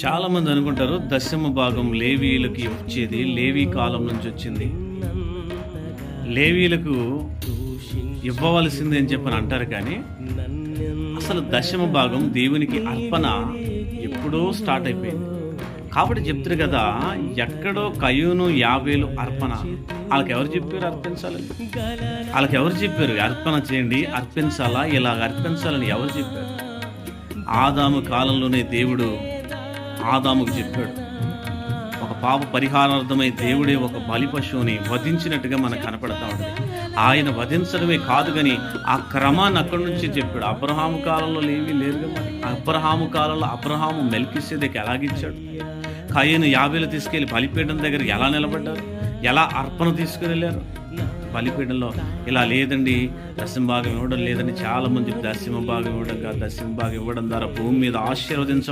చాలా మంది అనుకుంటారు దశమ భాగం లేవీలకు వచ్చేది లేవీ కాలం నుంచి వచ్చింది. లేవీలకు ఇవ్వవలసింది అని చెప్పని అంటారు కానీ అసలు దశమ భాగం దేవునికి అర్పణ ఎప్పుడో స్టార్ట్ అయిపోయింది. కాబట్టి చెప్తారు కదా ఎక్కడో కయ్యూను యాభైలు అర్పణ. వాళ్ళకి ఎవరు చెప్పారు అర్పించాలని? వాళ్ళకి ఎవరు చెప్పారు అర్పణ చేయండి అర్పించాలా ఇలా అర్పించాలని ఎవరు చెప్పారు? ఆదాము కాలంలోనే దేవుడు ఆదాముకు చెప్పాడు. ఒక పాప పరిహారార్థమై దేవుడే ఒక బలి పశువుని వధించినట్టుగా మనకు కనపడతా ఉంటుంది ఆయన వధించడమే కాదు కానీ ఆ క్రమాన్ని అక్కడి నుంచి చెప్పాడు. అబ్రహాము కాలంలో ఏమీ లేదు మరి. అబ్రహాము కాలంలో అబ్రహాము మెల్కిసేదకి ఎలాగిచ్చాడు? కయ్యను యాభైలు తీసుకెళ్ళి బలిపీఠం దగ్గర ఎలా నిలబడ్డారు? ఎలా అర్పణ తీసుకుని వెళ్ళారు బలిపీఠంలో ఇలా లేదండి దశమ భాగం ఇవ్వడం లేదని చాలా మంది దశమ భాగం ఇవ్వడం కాదు. దశమ భాగం ఇవ్వడం ద్వారా భూమి మీద ఆశీర్వదించ